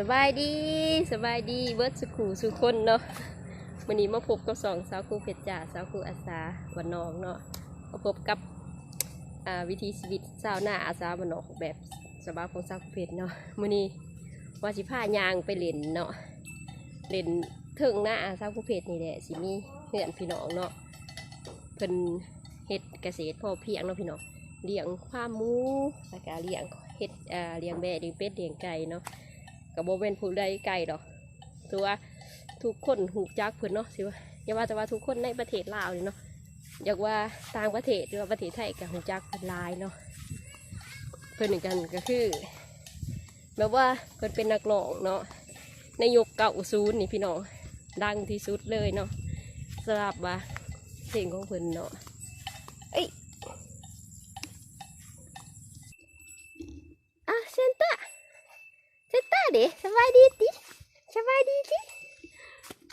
สบายดีสบายดีเบิร์ดสุขูสุคนเนาะวันนี้มาพบกับสองสาวครูเพชรจ่าสาวครูอาสาวันนองเนาะมาพบกับวิธีชีวิตสาวหน้าอาสาวันนอกแบบสบายของสาวครูเพชรเนาะวันนี้ว่าสิพายางไปเล่นเนาะเล่นเทิงหน้าสาวครูเพชรนี่แหละสิมีเพื่อนพี่น้องเนาะเพิ่นเฮ็ดเกษตรพอเพียงเนาะพี่น้องเลี้ยงควาหมูแล้วก็เลี้ยงเฮ็ดเลี้ยงแบะเลี้ยงเป็ดเลี้ยงไก่เนาะ กับโบเป็นผู้ใดไกลดอกถือว่าทุกคนหูจักเพิ่นเนาะสิว่าอย่าว่าแต่ว่าทุกคนในประเทศลาวนี่เนาะอยากว่าต่างประเทศหรือว่าประเทศไทยกับหูจักเพิ่นลายเนาะเพิ่นหมือนกันก็คือแบบว่าเพิ่นเป็นนักร้องเนาะในยุคเก่าศูนย์นี่พี่น้องดังที่สุดเลยเนาะสำหรับว่าเพลงของเพิ่นเนาะเอ้ยอะเซนต้า เซต้าเดสบายดีติสบายดีติ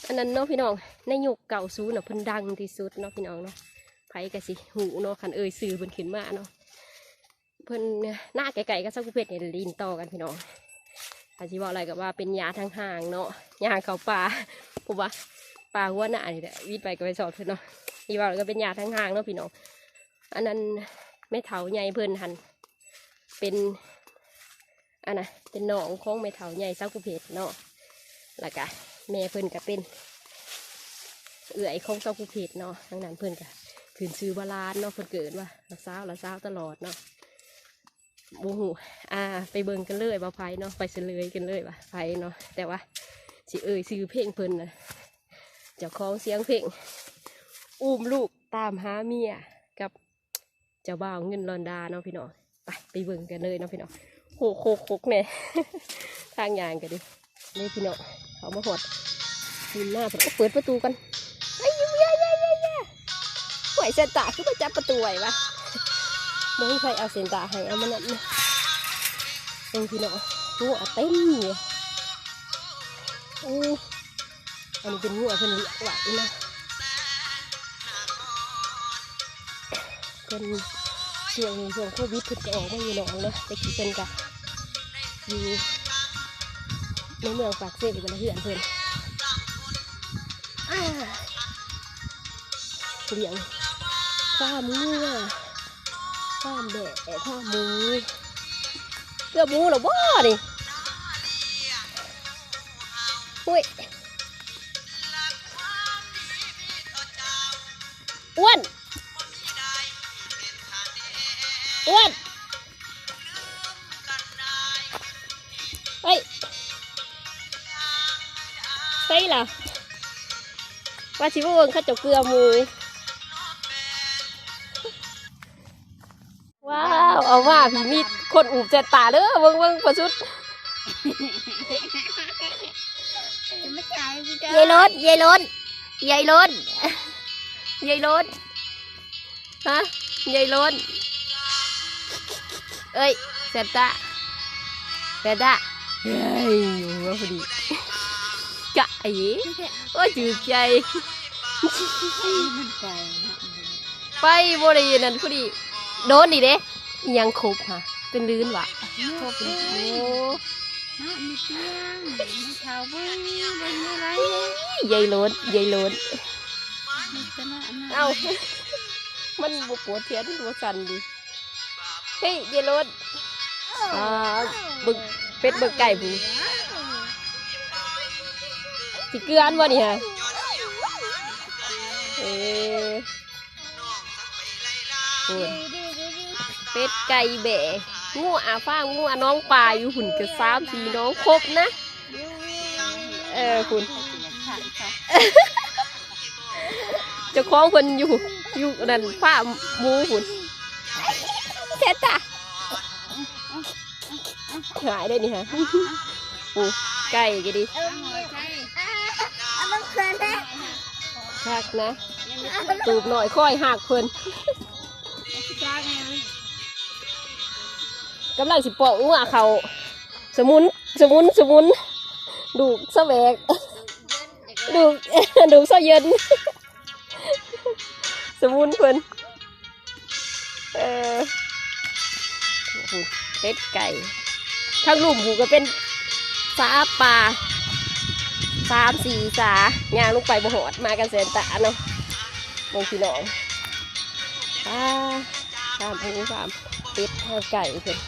อันนั้นเนาะพี่น้องในยุคเก่าซูเนาะเพิ่นดังที่สุดเนาะพี่น้องเนาะไผกะสิหูเนาะคันเอ่ยสื่อเพิ่นขึ้นมาเนาะเพิ่นหน้าไก่ๆกับสักกุเพชรเนี่ยลีนต่อกันพี่น้องอาชีวะอะไรก็ว่าเป็นยาทางห่างเนาะยาเขาป่าผมว่าป่าหัวหน้านี่แหละวิทย์ไปก็ไปสอบเพิ่นเนาะอีว่าก็เป็นยาทางห่างเนาะพี่น้องอันนั้นแม่เถาใหญ่เพิ่นหันเป็น อันน่ะเป็นน้องของแม่เฒ่าใหญ่ซักกุเพชรเนาะแล้วก็แม่เพิ่นก็เป็น เอื้อยของซักกุเพชรเนาะทั้งนั้นเพิ่นก็ขืนซื้อบาลานเนาะเพิ่นเกิดว่าละสาวละสาวตลอดเนาะโอ้โหอ่า ไปเบิ่งกันเลยว่าไผเนาะไปเฉลยกันเลยว่าไผเนาะแต่ว่าสิเอ่ยซื้อเพลงเพิ่นนะเจ้าของเสียงเพลงอุ้มลูกตามหาเมียกับเจ้าบ่าวเงินลอนดาเนาะพี่น้องไปไปเบิ่งกันเลยเนาะพี่น้อง โคกโคกโคกเนี่ยทางยางกันดินี่พี่น้องเขามาหดยินหน้าผมก็เปิดประตูกันไอ้ยูยายายายาหวยเซนตาคือมาจับประตูไหวปะม่ให้ใครเอาเซนตาให้เอามานั่นนะเองพี่น้องงัวเต็มเลยโอ้อันนี้เป็นงัวเพิ่นเลี้ยงไว้นะเป็นช่วงช่วงโควิดเพิ่นจะออกมาอยู่หนองเนาะแต่กี้เพิ่นกะ อยู่ในเมืองปากเซ่กันละเหือนเพิ่อ้าเลี้ยงฟาร์มงัวฟาร์มแบะฟาร์มหมูเกือบหมูเหรอบ่นี่หุ้ยอ้วน ใช่ล่ะว่าชิบะเวิงข้าเจ้าเกลือหมูว้าวเอาว่าพี่มีคนอูบเจ็ดตาเด้อเวิงเวิงประชุดยายายล้นยายล้นยายล้นยายล้นฮะยายล้นเอ้ยเซนต้าเซนต้าเฮ้ยอยู่ว่าพอดี กะไอ้โอ้จืดใจไปไปบริเวณนั้นพอดี โดนดิเด้ยังครบค่ะ เป็นลื่นวะคบเลยโอ้มีเตียงมีเท้าเบิ้งเป็นอะไรยายล้ยายล้นมีขนาดนั้นเอ้ามันบปวดเทียนบวสั่นดิเฮ้ยยายล้นอ่าบึกเป็ดบึกไก่ผู สิเกลือนวะนี่ฮะเออเป็ดไก่แบะงูอาฟ้างูอาน้องปลาอยู่หุ่นกับสามสี่น้องครบนะ เออคุณจะคล้องเพิ่นอยู่อยู่นั่นผ้าหมูหุ่นแค่จ้ะหายได้นี่ฮะโอ้ไก่ก็ดี เอาหักนะ ตูบหน่อยค่อยหักเพิ่นกำลังสิปอกงัวเขาสมุนสมุนสมุน ดูกสแวกดูกดูกสะเย็น สมุนเพิ่นเออเป็ดไก่ ข้างลุ่มหูก็เป็นสาปลา สามสี่สาย่างลงไปบ่หอดมากันเสนตาเนาะบางพี่น้องปลาสามหมูสามเป็ดข้าวไก่เพิ่อน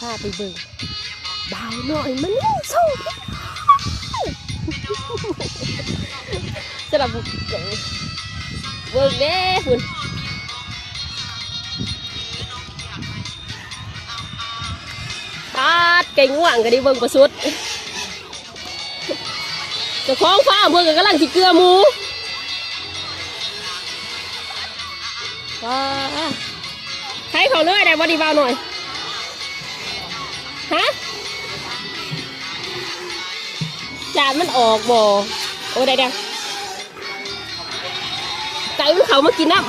พาไปเบิ่งบ่าวหน่อยมันนี่สู้สำหรับบุกเบิ่งเด้คุณปาดไก่ง่วงก็ได้เบิ่งประสุด จะคล้องฟ้าเบิ่งก็กำลังสิเกลือหมูว้าใครเขาเลยได้บ่ดีบ่าวหน่อย ฮะ จานมันออกบ่โอ้ได้เดียวไก่มันเขามากินน้ำ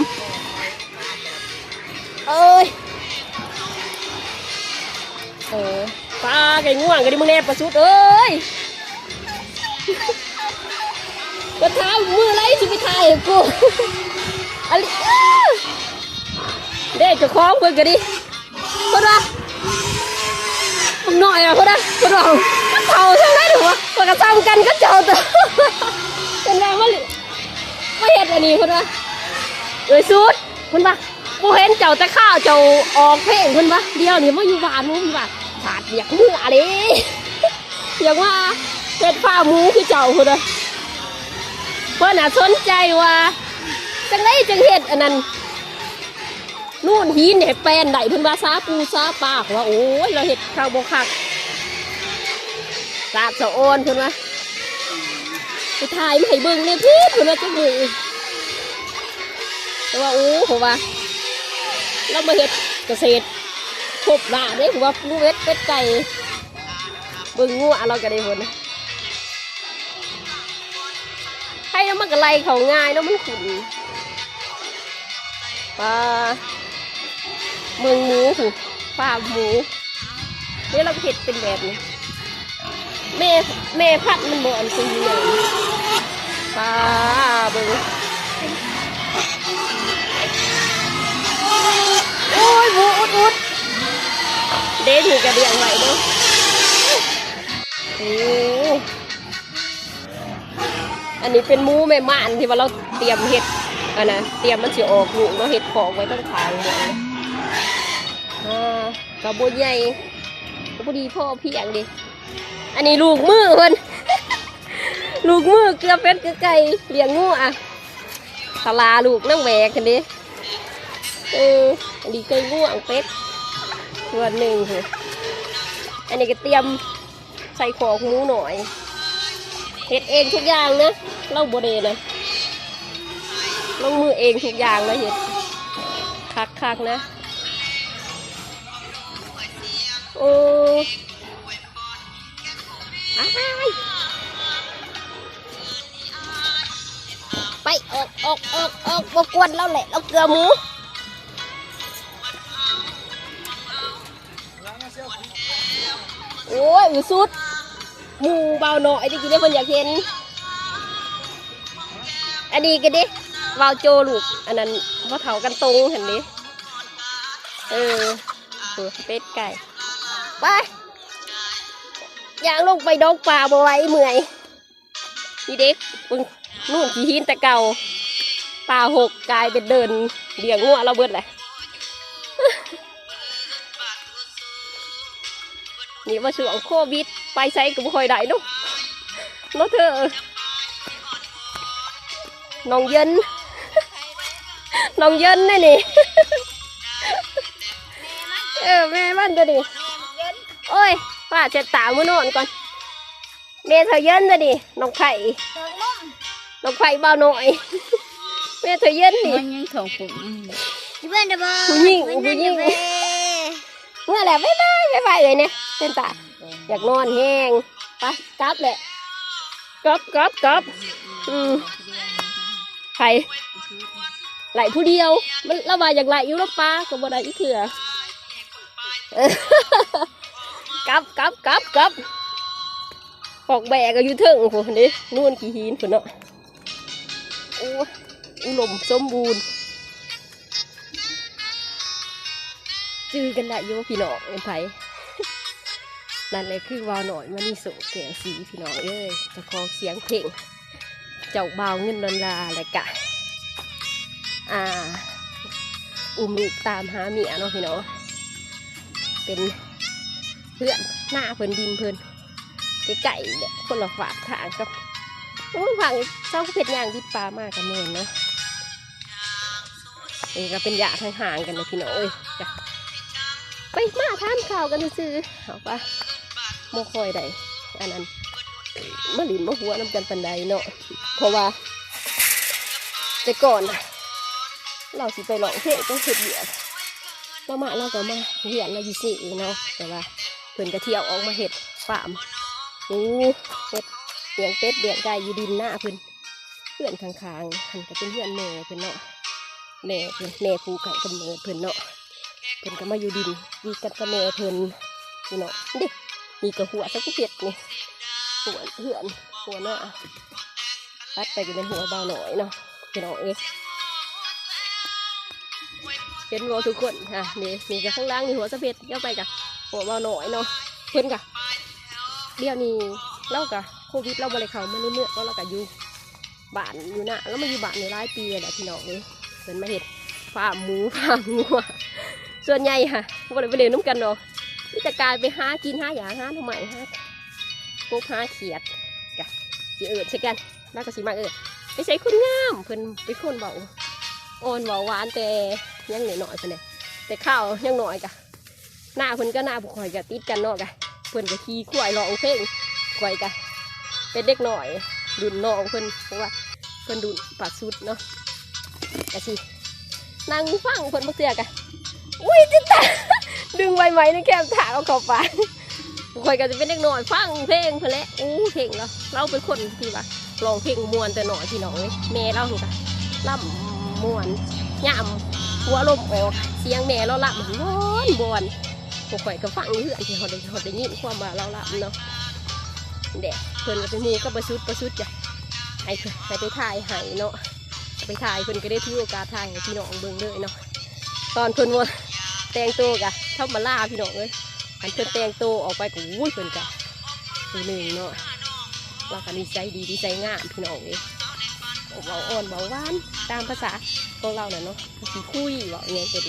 เอ้ยเออปลาไก่ง่วงกันดิมึงแน่ประสุดเอ้ย ก็ท้ามือไรสิไปถ่ายให้กูอะไรอ้าเด็กจะคล้องเพิ่นกันดิคนละมึงหน่อยอะคนละคนละมันเท่าใช่ไหมหรือวะมันก็ซ้ำกันก็เจ้าตัวเป็นแรงว่าไม่เห็นอันนี้คนละเอ้ยสุดคนละกูเห็นเจ้าแต่ข้าวเจ้าออกเพลงคนละเดียวนี่ว่าอยู่บ้านมึงบ้านขาดเบียกมืออะไรอย่างว่าเป็ดฟ้าหมูคือเจ้าคนละเพื่ อนน่ะสนใจว่าจังไรจังเห็ดอันนั้นนู่นหินเห็ดแปลนไหนเพิ่นว่าซาปูซาปากว่าโอ้ยเราเห็ดข้าวบกคักสาบสะโอนเพิ่นว่าไปถ่ายไมาให้เบิ่งเนี่ยพี่เพิ่นว่าจังมือแต่ว่าโอ้ผมว่า เรามาเห็ดเกษตรครบหน้าเด้ผมว่าลูกเวทเป็ดไก่เบิ่งงัวเราก็ได้ผลนะ ให้แล้วมันก็ไล่เขาง่ายเนาะมันขุ่นปลาเมืองหมูหูฟาหมูนี่เราเห็ดเป็นแบบนี้แม่แม่พัดมันบ่อันซีเลยปลาเบิ้งโอ้ยหมูอุดอุดเด้ถูกกระเดียงไหวเนาะ อันนี้เป็นมูแม่ม่านที่ว่าเราเตรียมเห็ดอันนะเตรียมมันสิออกลูกเนาเห็ดของไว้ตั้งขางหมดเลยอ่ากระบนใหญ่กระบดีพ่อพี่อย่างดิอันนี้ลูกมือเพิ่นลูกมือเกลือเป็ดเกลือไก่เลี้ยงงูอะทลาลูกนั่งแหวกกันดิเอออันนี้ไก่งูอ่างเป็ดส่วนหนึ่งค่ะอันนี้ก็เตรียมใส่ขอกหมูหน่อย เฮ็ดเองทุกอย่างนะเล่าโบเดเลยลงมือเองทุกอย่างนะเฮ็ดคักๆนะ โอ้ยไปออกออกออกออกบกวนเราแหละเราเกลือหมูโอ้ยอุสุด หมูเบาหน่อยดิกินได้คนอยากเห็น อันนี้ก็ดิเบาโจลูก อันนั้นพอเถากันตรงเห็นดิเออตัวเป็ดไก่ไปย่างลงไปดองปลาบไว้เมื่อยนี่เด็กปึงนู่นขี้หินแต่เก่าปลาหกกลายเป็นเดินเลี้ยงงัวเราเบิดเลย นี่ว่าช่วงโควิดไปใส่กับบ่ค่อยได้เนุเนาะเธอน้องเย็นน้องเย็นนี่นี่เออแม่มันตัวนี้โอ้ยป้าเช็ดตามือนอนก่อนแม่เธอเย็นตัวนี้น้องไข่น้องไข่เบาหน่อยแม่เธอเย็นนี่มันยังของผมเพื่อนเด้อบ่ผู้หญิงผู้หญิงเมื่อไหร่ไม่ไปไม่ไปเลยเนี่ยเส้นตาอยากนอนแห้งไปกลับแหละกลับกลับกลับอืมไข่ไหลผู้เดียว มันระบายอย่ากไหลอยู่แล้วปลาก็บ่ได้อีเถื่อกลับกลับกลับกลับปอกแบกก็อยู่เทิงคนนี้นู่นกี่หินคนเนาะโอ้ยอุดมสมบูรณ์ จือกันได้อยู่พี่น้องเป็นไผนั่นเลยคือวาวหน่อยมันนี่โสแก้วสีพี่น้องเอ้ยจะคองเสียงเพลงเจ้าบ่าวเงินดอลลาร์และกะอ่า อุ้มลูกตามหาเมียเนาะพี่น้องเป็นเพื่อนหน้าเพิ่นดินเพิ่นไก่เนี่ยคนละฝากทางกับโอ้ยผังเจ้าเพชรยางดิปลามากกันเมนเนาะนี่ก็เป็นยาทางห่างกันนะพี่น้องเอ้ยจ้ะ ไปมาทานข้าวกันซื้อเอาปะโมคอยใดอันนั้นมาหลินมาหัวน้ำกันปันใดเนาะเพราะว่า แต่ก่อนเราสิไปหลองเพลงต้องเห็ดเบียดเรามาเราก็มาเหียนเราอยู่สี่เนาะแต่ว่าเพิ่นก็เที่ยวออกมาเห็ดฟาร์มหมูเห็ดเลี้ยงเป็ดเลี้ยงไก่อยู่ดินหน้าเพิ่นเพื่อนข้างๆมันก็เป็นเพื่อนแม่เพิ่นเนาะแม่เพิ่นแม่ผูกไก่กำเนิดเพิ่นเนาะ เพิ่นก็มาอยู่ดินดีกันกับแม่เพิ่นนี่เนาะเด็กมีกระหัวสักเพียดนี่หัวเพื่อนหัวหน้าตัดไปก็เป็นหัวเบาหน่อยเนาะพี่น้องเอ้ยเห็นบ่ทุกคนอะนี่นี่กับข้างล่างนี่หัวสะเพชรเดี๋ยวไปกับหัวเบาหน่อยเนาะเพิ่นกะเดี๋ยวนี้เรากะโควิดเราบริเขามาในเมื่องเรากะอยู่บ้านอยู่นะแล้วมาอยู่บ้านในหลายปีแหละพี่น้องเลยเพิ่นมาเห็ดฟาร์มหมูฟาร์มงัว ส่วนใหญ่ค่ะบ่ได้ไปเล่นน้ำกันเนาะนี่จะกลายไปหากินหาอย่างหาทำไมหากบหาเขียดกะสิเอิดใช่กันแล้วก็สิมาเอิดไปใส่คนงามเพิ่นเป็นคนเบาอ่อนเบาหวานแต่ยังหน่อยๆเพิ่นเลยแต่ข้าวยังหน่อยกะหน้าเพิ่นก็หน้าบุข่อยกะติดกันเนาะกะเพิ่นก็ขี่ควายรองเพลงข่อยกะเป็นเด็กหน่อยดุนน้องเพิ่นเพราะว่าเพิ่นดุนปัดสุดเนาะกะสินั่งฟังเพิ่นบ่เสียกะ อุ้ยติดตาดึงไว้ไหมในแก้มถากเอาเข้าไปข่อยก็จะเป็นเด็กหน่อยฟังเพลงเพิ่นและอู้เพลงเราเราเป็นคนที่ว่าร้องเพลงมวนแต่หน่อยพี่น้องเอ้ยแม่เราถูกะล่ำมวนย่ำหัวลมออกเสียงแม่เราละมันร้อนบอนพวกข่อยก็ฟังเพื่อนที่เขาได้เขาได้ยินความว่าเราละเนาะเด็กเพิ่นก็เป็นมูก็ประชุดประชุดจ้ะให้เพิ่นให้ไปถ่ายให้เนาะไปถ่ายเพิ่นก็ได้ถือโอกาสถ่ายให้พี่น้องเบิ่งเลยเนาะตอนเพิ่นว่า แต่งตัวกะเท่ามาล่าพี่น้องเลยอันเพิ่นแต่งตัวออกไปก็อุ้ยเพิ่นกะตัวหนึ่งเนาะเราก็ดีใจดีดีใจงามพี่น้องเลยเบาอ่อนเบาหวานตามภาษาพวกเราเนี่ยเนาะสีคุยบอกอย่างเงี้ยเกิด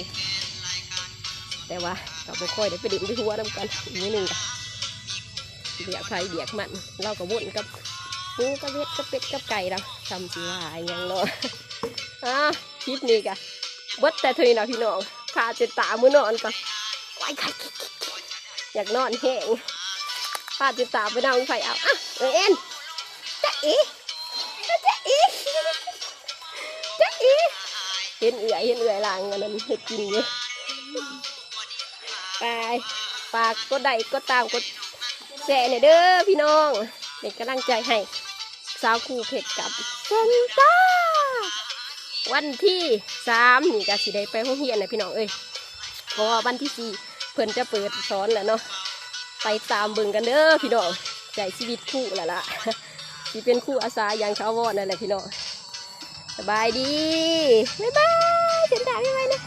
แต่ว่ากับบุค่อยได้ไปดิ่มไปหัวนำกันอีกนิดนึงอะเบียกไฟเบียกมันเราก็วนกับหมูกับเวทกับเป็ดกับไก่เราทำสีว่าอย่างเนาะอะคลิปนี้กะเบดแต่เทนี้นะพี่น้อง ขาเจ็ดตามือนอนก่อนไว้ค่ะอยากนอนแห้งพาเจ็ดตาไปนั่งไฟเอาอะเออเอ็นจ๊ะอีจ๊ะอีจ๊ะอีเห็นเอื่อยเห็นเอื่อยลังอันนั้นเห็ดกินอยู่ไปฝากกดไลค์กดตามกดแชร์เนี่ยเด้อพี่น้องเป็นกำลังใจให้สาวคู่เผ็ดกับเซนต้า วันที่สามนี่ก็สิได้ไปห้องเฮียนนะพี่น้องเอ้ยเพราะว่าวันที่สี่เพิ่นจะเปิดสอนแล้วเนาะไปตามเบิ่งกันเด้อพี่น้องใจชีวิตคู่แล้วล่ะที่เป็นคู่อาสาอย่างชาววอนนั่นแหละพี่น้องสบายดีบ๊ายบายเสียงดังยังไงนะ